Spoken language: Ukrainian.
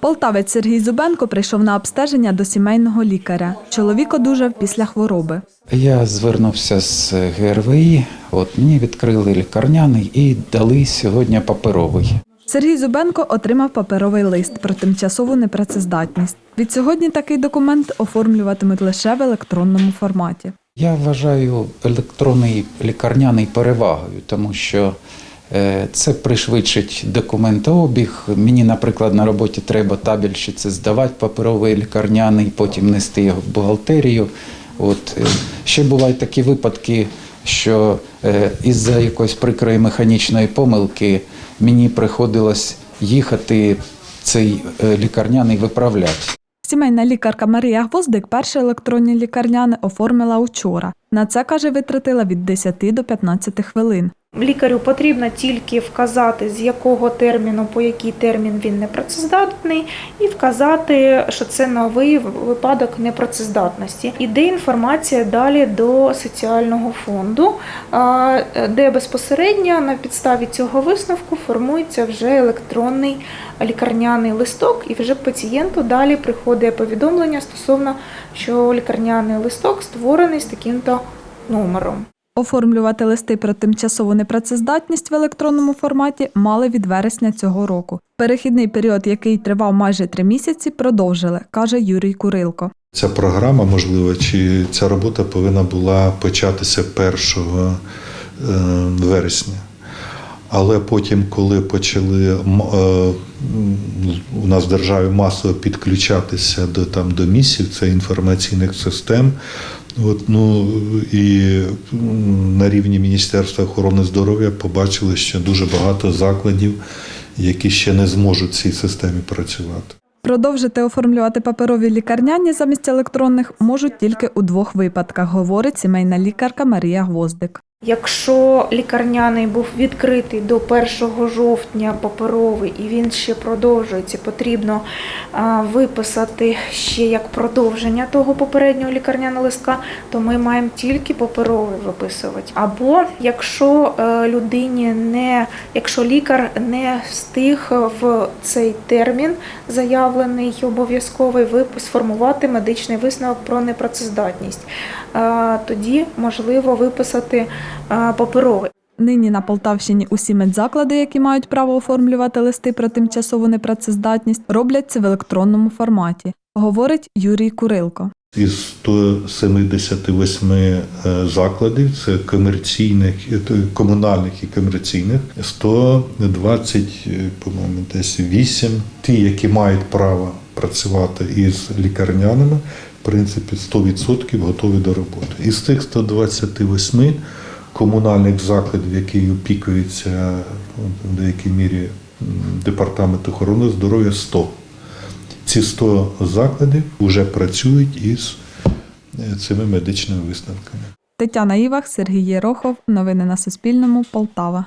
Полтавець Сергій Зубенко прийшов на обстеження до сімейного лікаря. Чоловік одужав після хвороби. Я звернувся з ГРВІ, от мені відкрили лікарняний і дали сьогодні паперовий. Сергій Зубенко отримав паперовий лист про тимчасову непрацездатність. Від сьогодні такий документ оформлюватимуть лише в електронному форматі. Я вважаю електронний лікарняний перевагою, тому що це пришвидшить документообіг. Мені, наприклад, на роботі треба табельщиці здавати паперовий лікарняний, потім нести його в бухгалтерію. От е, ще бувають такі випадки, що е, із-за якоїсь прикрої механічної помилки мені приходилось їхати цей е, лікарняний виправляти. Сімейна лікарка Марія Гвоздик перше електронні лікарняне оформила учора. На це, каже, витратила від 10 до 15 хвилин. Лікарю потрібно тільки вказати, з якого терміну по який термін він непрацездатний, і вказати, що це новий випадок непрацездатності. Іде інформація далі до соціального фонду, де безпосередньо на підставі цього висновку формується вже електронний лікарняний листок, і вже пацієнту далі приходить повідомлення стосовно, що лікарняний листок створений з таким-то номером. Оформлювати листи про тимчасову непрацездатність в електронному форматі мали від вересня цього року. Перехідний період, який тривав майже три місяці, продовжили, каже Юрій Курилко. Ця програма, можливо, чи ця робота повинна була початися 1 е, вересня. Але потім, коли почали е, у нас в державі масово підключатися до, там, до місів, це інформаційних систем, От, ну, і на рівні Міністерства охорони здоров'я побачили, що дуже багато закладів, які ще не зможуть в цій системі працювати. Продовжити оформлювати паперові лікарняні замість електронних можуть тільки у двох випадках, говорить сімейна лікарка Марія Гвоздик. Якщо лікарняний був відкритий до 1 жовтня паперовий і він ще продовжується, потрібно виписати ще як продовження того попереднього лікарняного листка, то ми маємо тільки паперовий виписувати. Або якщо е, людині не, якщо лікар не встиг в цей термін заявлений обов'язковий випис сформувати медичний висновок про непрацездатність, е, тоді можливо виписати паперовий. Нині на Полтавщині усі медзаклади, які мають право оформлювати листи про тимчасову непрацездатність, роблять це в електронному форматі, говорить Юрій Курилко. Із 178 е, закладів, це комерційних, е, комунальних і комерційних, 120, е, по-моєму, десь 8, ті, які мають право працювати із лікарняними, в принципі, 100% готові до роботи. Із цих 128 комунальних закладів, які опікуються в деякій мірі департамент охорони здоров'я 100. Ці 100 закладів вже працюють із е, цими медичними висновками. Тетяна Івах, Сергій Єрохов. Новини на Суспільному. Полтава.